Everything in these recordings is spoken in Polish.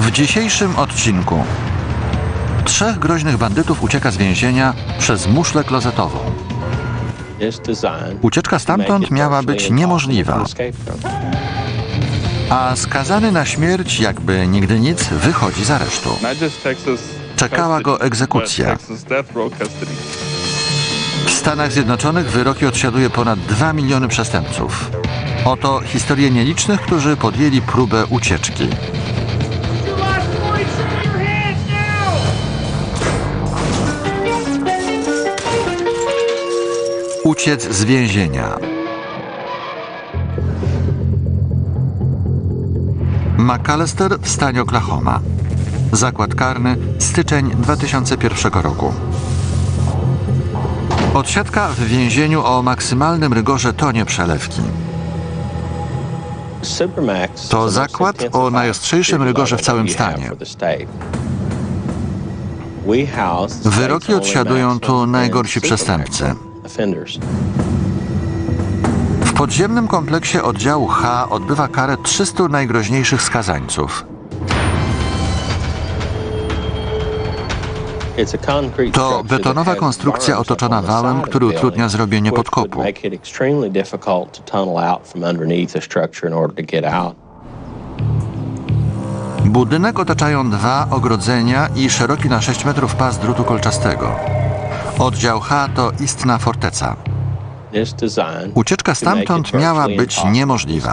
W dzisiejszym odcinku trzech groźnych bandytów ucieka z więzienia przez muszlę klozetową. Ucieczka stamtąd miała być niemożliwa. A skazany na śmierć, jakby nigdy nic, wychodzi z aresztu. Czekała go egzekucja. W Stanach Zjednoczonych wyroki odsiaduje ponad 2 miliony przestępców. Oto historie nielicznych, którzy podjęli próbę ucieczki. Uciec z więzienia. McAllister w stanie Oklahoma. Zakład karny, styczeń 2001 roku. Odsiadka w więzieniu o maksymalnym rygorze to nie przelewki. To zakład o najostrzejszym rygorze w całym stanie. Wyroki odsiadują tu najgorsi przestępcy. W podziemnym kompleksie oddziału H odbywa karę 300 najgroźniejszych skazańców. To betonowa konstrukcja otoczona wałem, który utrudnia zrobienie podkopu. Budynek otaczają dwa ogrodzenia i szeroki na 6 metrów pas drutu kolczastego. Oddział H to istna forteca. Ucieczka stamtąd miała być niemożliwa.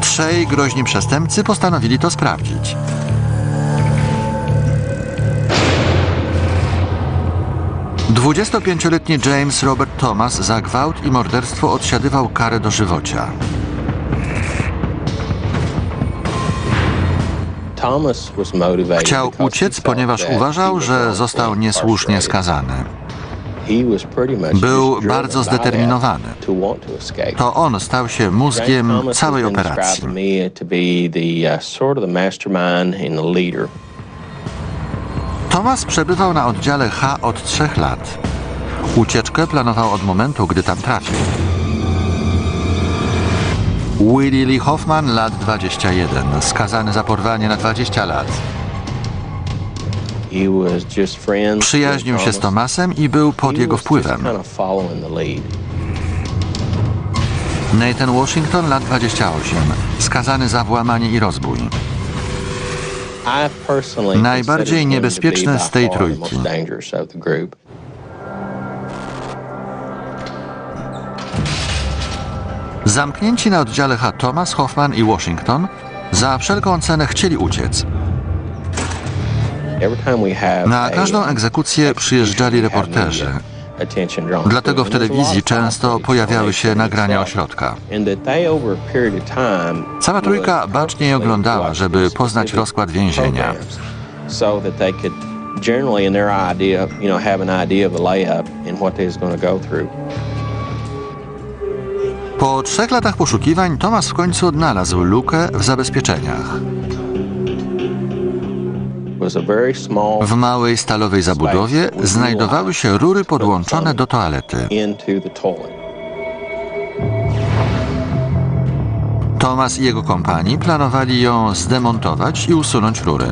Trzej groźni przestępcy postanowili to sprawdzić. Dwudziestopięcioletni James Robert Thomas za gwałt i morderstwo odsiadywał karę dożywocia. Chciał uciec, ponieważ uważał, że został niesłusznie skazany. Był bardzo zdeterminowany. To on stał się mózgiem całej operacji. Thomas przebywał na oddziale H od trzech lat. Ucieczkę planował od momentu, gdy tam trafił. Willie Lee Hoffman, lat 21, skazany za porwanie na 20 lat. Przyjaźnił się z Thomasem i był pod jego wpływem. Nathan Washington, lat 28, skazany za włamanie i rozbój. Najbardziej niebezpieczny z tej trójki. Zamknięci na oddziale H Thomas, Hoffman i Washington za wszelką cenę chcieli uciec. Na każdą egzekucję przyjeżdżali reporterzy. Dlatego w telewizji często pojawiały się nagrania ośrodka. Cała trójka bacznie je oglądała, żeby poznać rozkład więzienia. Generally in their idea, you know, have an idea of the layup and what they was going to go through. Po trzech latach poszukiwań Thomas w końcu odnalazł lukę w zabezpieczeniach. W małej stalowej zabudowie znajdowały się rury podłączone do toalety. Thomas i jego kompanii planowali ją zdemontować i usunąć rury.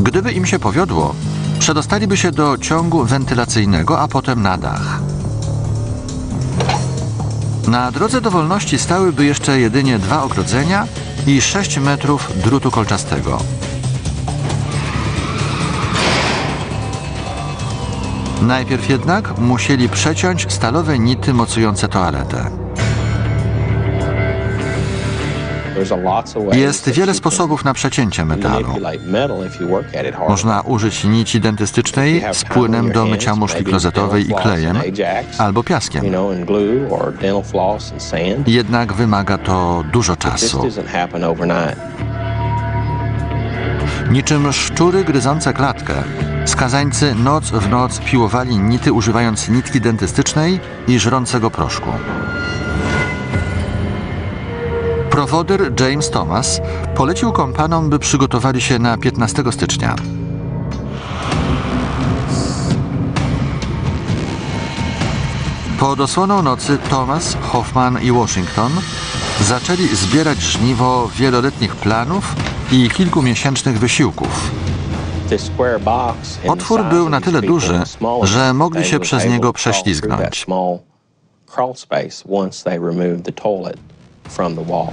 Gdyby im się powiodło, przedostaliby się do ciągu wentylacyjnego, a potem na dach. Na drodze do wolności stałyby jeszcze jedynie dwa ogrodzenia i 6 metrów drutu kolczastego. Najpierw jednak musieli przeciąć stalowe nity mocujące toaletę. Jest wiele sposobów na przecięcie metalu. Można użyć nici dentystycznej z płynem do mycia muszli klozetowej i klejem albo piaskiem. Jednak wymaga to dużo czasu. Niczym szczury gryzące klatkę, skazańcy noc w noc piłowali nity używając nitki dentystycznej i żrącego proszku. Prowodyr James Thomas polecił kompanom, by przygotowali się na 15 stycznia. Pod osłoną nocy Thomas, Hoffman i Washington Zaczęli zbierać żniwo wieloletnich planów i kilkumiesięcznych wysiłków. Otwór był na tyle duży, że mogli się przez niego prześlizgnąć. From the wall.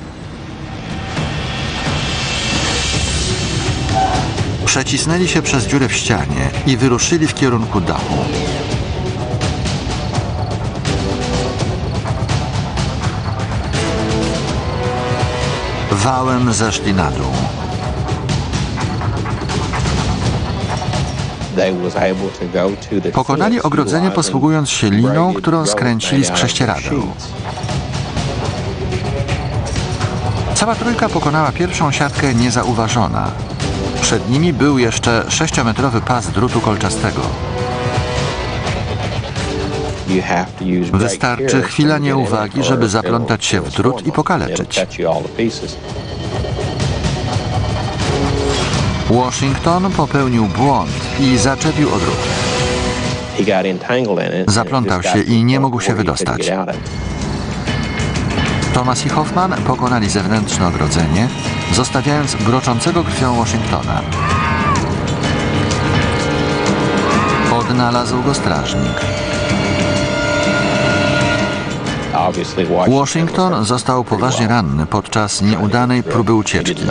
Przecisnęli się przez dziurę w ścianie i wyruszyli w kierunku dachu. Wałem zeszli na dół. Pokonali ogrodzenie posługując się liną, którą skręcili z prześcieradeł. Cała trójka pokonała pierwszą siatkę niezauważona. Przed nimi był jeszcze sześciometrowy pas drutu kolczastego. Wystarczy chwila nieuwagi, żeby zaplątać się w drut i pokaleczyć. Washington popełnił błąd i zaczepił o drut. He got entangled in it, and it Zaplątał się i nie mógł się wydostać. Thomas i Hoffman pokonali zewnętrzne ogrodzenie, zostawiając broczącego krwią Washingtona. Odnalazł go strażnik. Washington został poważnie ranny podczas nieudanej próby ucieczki.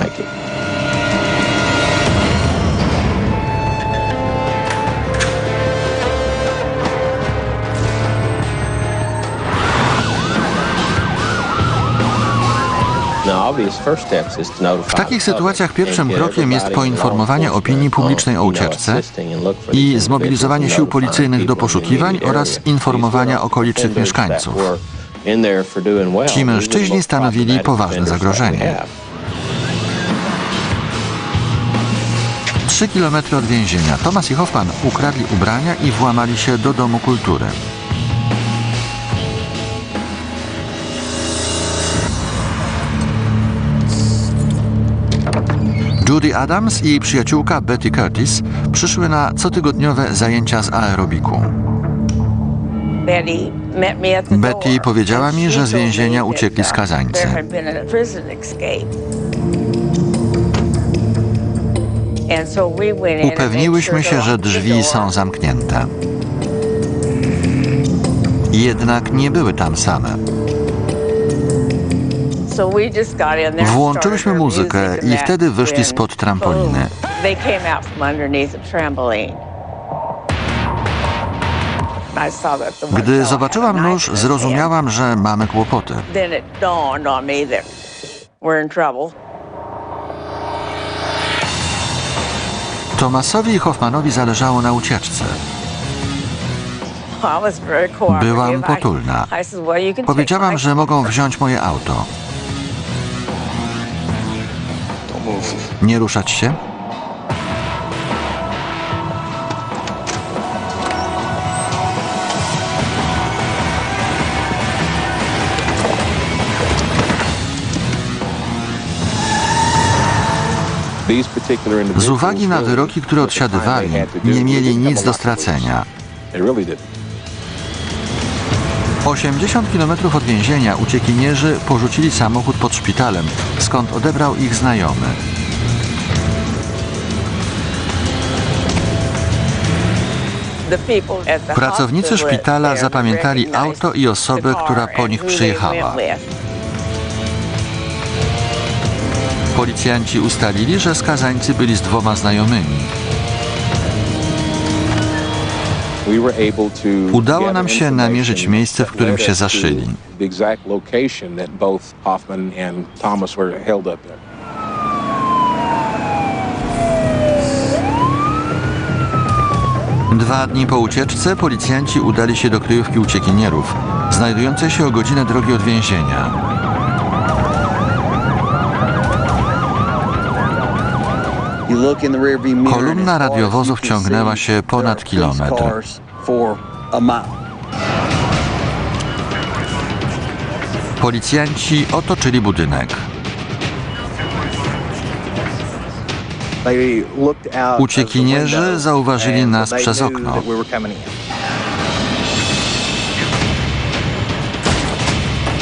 W takich sytuacjach pierwszym krokiem jest poinformowanie opinii publicznej o ucieczce i zmobilizowanie sił policyjnych do poszukiwań oraz informowania okolicznych mieszkańców. Ci mężczyźni stanowili poważne zagrożenie. Trzy kilometry od więzienia Thomas i Hoffman ukradli ubrania i włamali się do Domu Kultury. Judy Adams i jej przyjaciółka Betty Curtis przyszły na cotygodniowe zajęcia z aerobiku. Betty powiedziała mi, że z więzienia uciekli skazańcy. Upewniłyśmy się, że drzwi są zamknięte. Jednak nie były tam same. Włączyłyśmy muzykę i wtedy wyszli spod trampoliny. Gdy zobaczyłam nóż, zrozumiałam, że mamy kłopoty. Tomasowi i Hoffmanowi zależało na ucieczce. Byłam potulna. Powiedziałam, że mogą wziąć moje auto. Nie ruszać się? Z uwagi na wyroki, które odsiadywali, nie mieli nic do stracenia. 80 km od więzienia uciekinierzy porzucili samochód pod szpitalem, skąd odebrał ich znajomy. Pracownicy szpitala zapamiętali auto i osobę, która po nich przyjechała. Policjanci ustalili, że skazańcy byli z dwoma znajomymi. Udało nam się namierzyć miejsce, w którym się zaszyli. Dwa dni po ucieczce policjanci udali się do kryjówki uciekinierów, znajdującej się o godzinę drogi od więzienia. Kolumna radiowozów ciągnęła się ponad kilometr. Policjanci otoczyli budynek. Uciekinierzy zauważyli nas przez okno.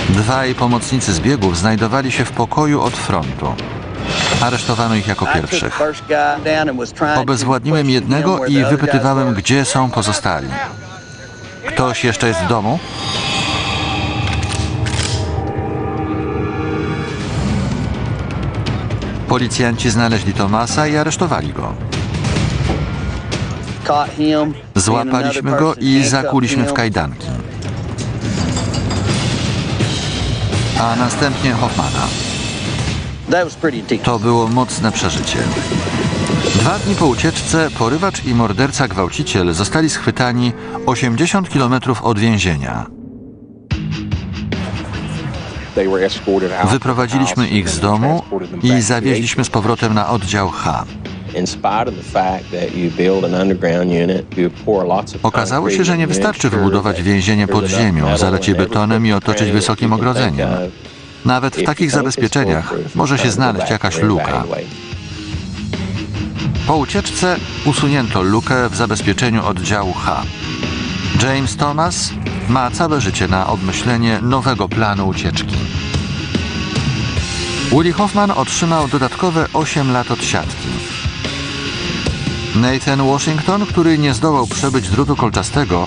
Dwaj pomocnicy zbiegów znajdowali się w pokoju od frontu. Aresztowano ich jako pierwszych. Obezwładniłem jednego i wypytywałem, gdzie są pozostali. Ktoś jeszcze jest w domu? Policjanci znaleźli Tomasa i aresztowali go. Złapaliśmy go i zakuliśmy w kajdanki. A następnie Hoffmana. To było mocne przeżycie. Dwa dni po ucieczce porywacz i morderca gwałciciel zostali schwytani 80 kilometrów od więzienia. They were escorted out. Wyprowadziliśmy ich z domu i zawieźliśmy z powrotem na oddział H. Okazało się, że nie wystarczy wybudować więzienie pod ziemią, zalać je betonem i otoczyć wysokim ogrodzeniem. Nawet w takich zabezpieczeniach może się znaleźć jakaś luka. Po ucieczce usunięto lukę w zabezpieczeniu oddziału H. James Thomas ma całe życie na obmyślenie nowego planu ucieczki. Willie Hoffman otrzymał dodatkowe 8 lat odsiadki. Nathan Washington, który nie zdołał przebyć drutu kolczastego,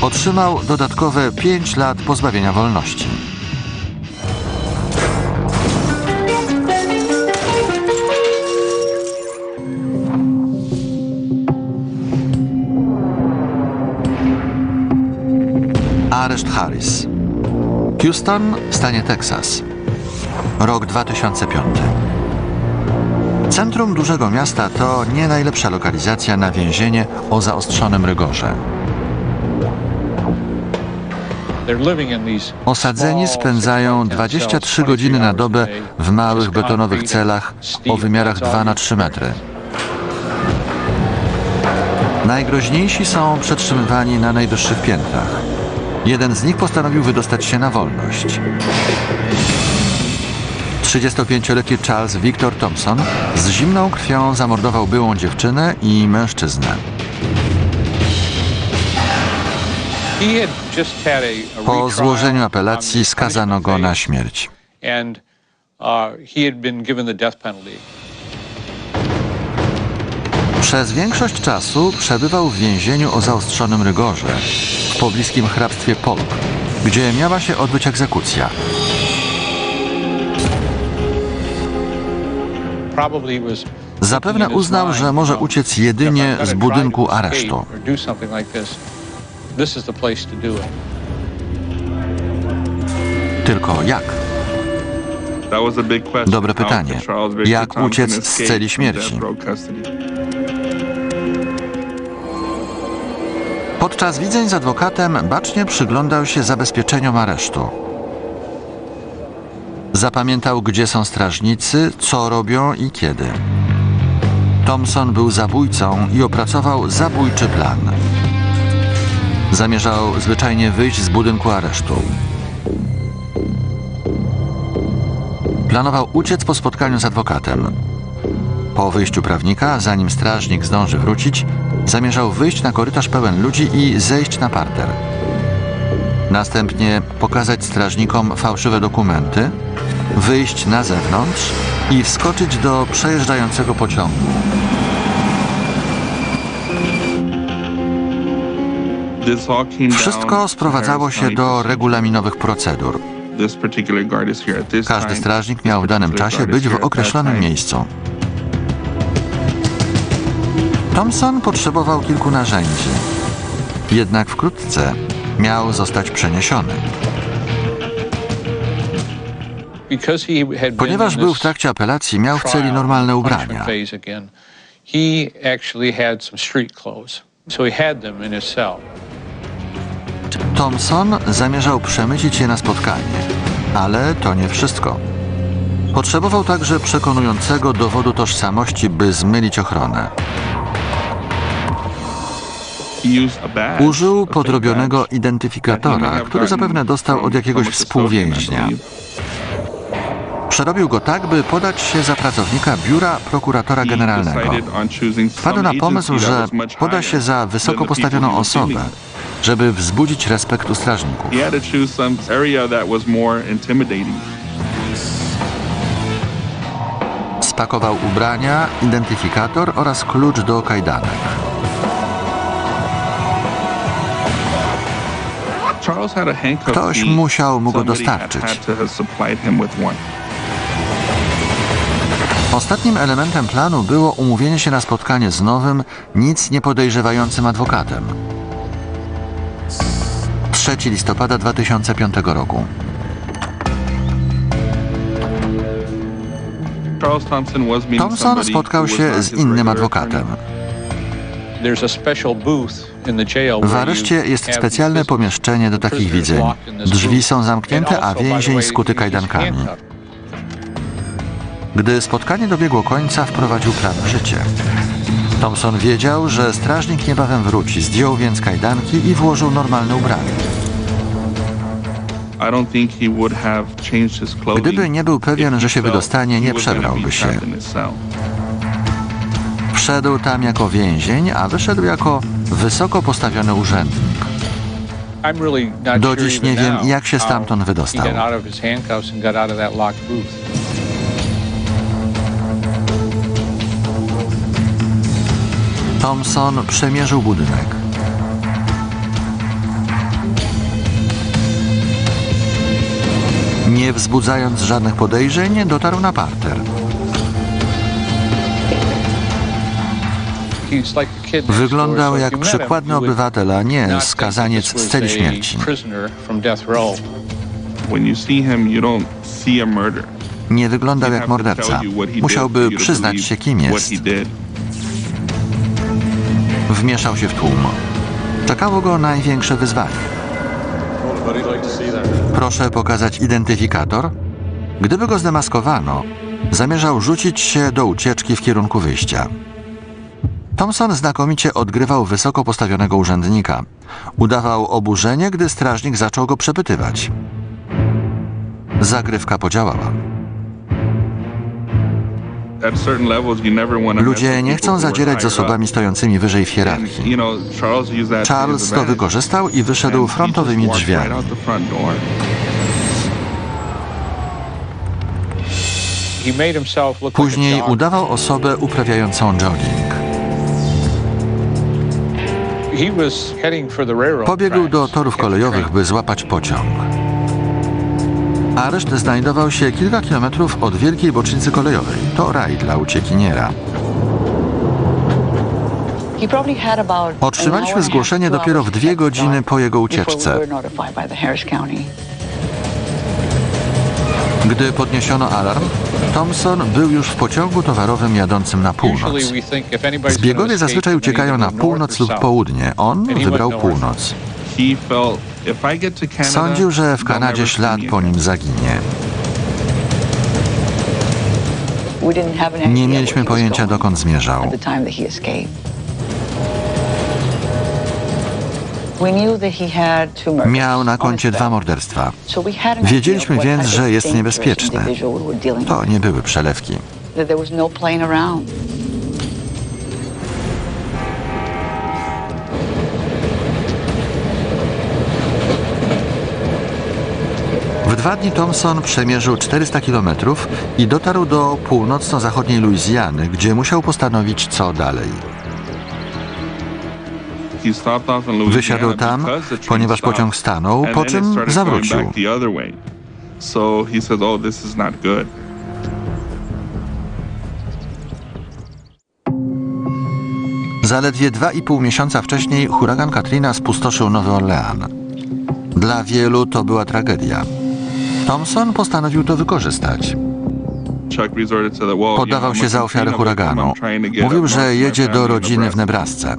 otrzymał dodatkowe 5 lat pozbawienia wolności. Harris. Houston stanie Teksas. Rok 2005. Centrum dużego miasta to nie najlepsza lokalizacja na więzienie o zaostrzonym rygorze. Osadzeni spędzają 23 godziny na dobę w małych betonowych celach o wymiarach 2 na 3 metry. Najgroźniejsi są przetrzymywani na najwyższych piętrach. Jeden z nich postanowił wydostać się na wolność. 35-letni Charles Victor Thompson z zimną krwią zamordował byłą dziewczynę i mężczyznę. Po złożeniu apelacji skazano go na śmierć. Przez większość czasu przebywał w więzieniu o zaostrzonym rygorze w pobliskim hrabstwie Polk, gdzie miała się odbyć egzekucja. Zapewne uznał, że może know, uciec jedynie z budynku aresztu. Tylko jak? Dobre pytanie. Jak uciec z celi śmierci? Podczas widzeń z adwokatem bacznie przyglądał się zabezpieczeniom aresztu. Zapamiętał, gdzie są strażnicy, co robią i kiedy. Thompson był zabójcą i opracował zabójczy plan. Zamierzał zwyczajnie wyjść z budynku aresztu. Planował uciec po spotkaniu z adwokatem. Po wyjściu prawnika, zanim strażnik zdąży wrócić, zamierzał wyjść na korytarz pełen ludzi i zejść na parter. Następnie pokazać strażnikom fałszywe dokumenty, wyjść na zewnątrz i wskoczyć do przejeżdżającego pociągu. Wszystko sprowadzało się do regulaminowych procedur. Każdy strażnik miał w danym czasie być w określonym miejscu. Thompson potrzebował kilku narzędzi. Jednak wkrótce miał zostać przeniesiony. Ponieważ był w trakcie apelacji, miał w celi normalne ubrania. Thompson zamierzał przemycić je na spotkanie, ale to nie wszystko. Potrzebował także przekonującego dowodu tożsamości, by zmylić ochronę. Użył podrobionego identyfikatora, który zapewne dostał od jakiegoś współwięźnia. Przerobił go tak, by podać się za pracownika biura prokuratora generalnego. Wpadł na pomysł, że poda się za wysoko postawioną osobę, żeby wzbudzić respekt u strażników. Spakował ubrania, identyfikator oraz klucz do kajdanek. Ktoś musiał mu go dostarczyć. Ostatnim elementem planu było umówienie się na spotkanie z nowym, nic nie podejrzewającym adwokatem. 3 listopada 2005 roku. Thompson spotkał się z innym adwokatem. W areszcie jest specjalne pomieszczenie do takich widzeń. Drzwi są zamknięte, a więzień skuty kajdankami. Gdy spotkanie dobiegło końca, wprowadził plan w życie. Thompson wiedział, że strażnik niebawem wróci, zdjął więc kajdanki i włożył normalne ubranie. Gdyby nie był pewien, że się wydostanie, nie przebrałby się. Wszedł tam jako więzień, a wyszedł jako wysoko postawiony urzędnik. Do dziś nie wiem, jak się stamtąd wydostał. Locked booth. Thompson przemierzył budynek. Nie wzbudzając żadnych podejrzeń, dotarł na parter. Wyglądał jak przykładny obywatel, a nie skazaniec z celi śmierci. Nie wyglądał jak morderca. Musiałby przyznać się, kim jest. Wmieszał się w tłum. Czekało go największe wyzwanie. Proszę pokazać identyfikator. Gdyby go zdemaskowano, zamierzał rzucić się do ucieczki w kierunku wyjścia. Thompson znakomicie odgrywał wysoko postawionego urzędnika. Udawał oburzenie, gdy strażnik zaczął go przepytywać. Zagrywka podziałała. Ludzie nie chcą zadzierać z osobami stojącymi wyżej w hierarchii. Charles to wykorzystał i wyszedł frontowymi drzwiami. Później udawał osobę uprawiającą jogging. Pobiegł do torów kolejowych, by złapać pociąg. Areszt znajdował się kilka kilometrów od wielkiej bocznicy kolejowej. To raj dla uciekiniera. Otrzymaliśmy zgłoszenie dopiero w dwie godziny po jego ucieczce. Gdy podniesiono alarm, Thompson był już w pociągu towarowym jadącym na północ. Zbiegowie zazwyczaj uciekają na północ lub południe. On wybrał północ. Sądził, że w Kanadzie ślad po nim zaginie. Nie Nie mieliśmy pojęcia, dokąd zmierzał. Miał na koncie dwa morderstwa. Wiedzieliśmy więc, że jest niebezpieczny. To nie były przelewki. W dwa dni Thompson przemierzył 400 kilometrów i dotarł do północno-zachodniej Luizjany, gdzie musiał postanowić, co dalej. Wysiadł tam, ponieważ pociąg stanął, po czym zawrócił. "Oh, this is not good." Zaledwie dwa i pół miesiąca wcześniej huragan Katrina spustoszył Nowy Orlean. Dla wielu to była tragedia. Thompson postanowił to wykorzystać. Podawał się za ofiarę huraganu. Mówił, że jedzie do rodziny w Nebrasce.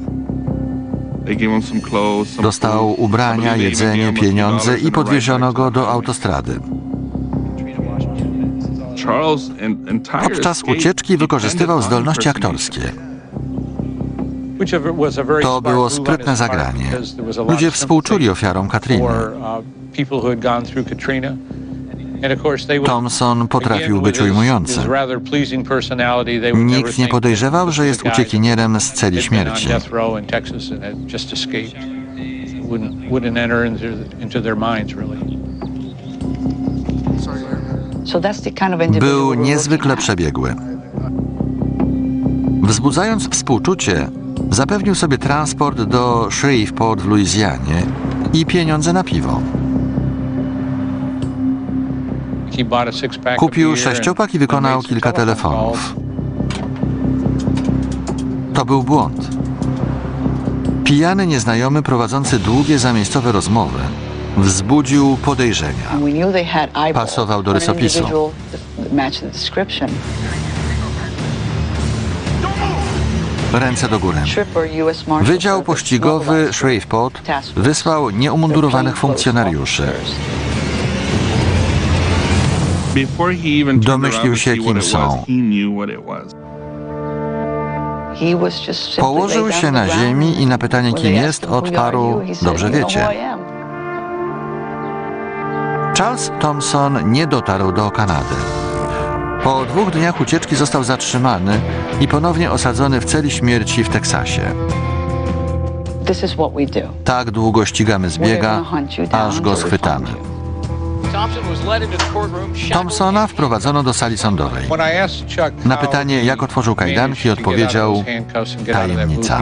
Dostał ubrania, jedzenie, pieniądze i podwieziono go do autostrady. Podczas ucieczki wykorzystywał zdolności aktorskie. To było sprytne zagranie. Ludzie współczuli ofiarom Katriny. Thompson potrafił być ujmujący. Nikt nie podejrzewał, że jest uciekinierem z celi śmierci. Był niezwykle przebiegły. Wzbudzając współczucie, zapewnił sobie transport do Shreveport w Luizjanie i pieniądze na piwo. Kupił sześciopak i wykonał kilka telefonów. To był błąd. Pijany nieznajomy prowadzący długie zamiejscowe rozmowy wzbudził podejrzenia. Pasował do rysopisu. Ręce do góry. Wydział pościgowy Shreveport wysłał plainclothes funkcjonariuszy. Domyślił się, kim są. Położył się na ziemi i na pytanie, kim jest, asked him, "Who are odparł, you?" He said, dobrze "You know wiecie. who I am." Charles Thompson nie dotarł do Kanady. Po dwóch dniach ucieczki został zatrzymany i ponownie osadzony w celi śmierci w Teksasie. Tak długo ścigamy zbiega, aż go schwytamy. Thompsona wprowadzono do sali sądowej. Na pytanie, jak otworzył kajdanki, odpowiedział, tajemnica.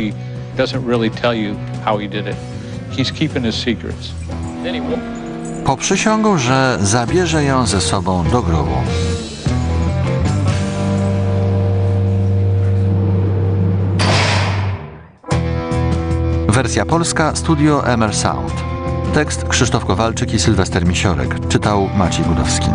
Poprzysiągł, że zabierze ją ze sobą do grobu. Wersja polska Studio MR Sound. Tekst Krzysztof Kowalczyk i Sylwester Misiorek. Czytał Maciej Gudowski.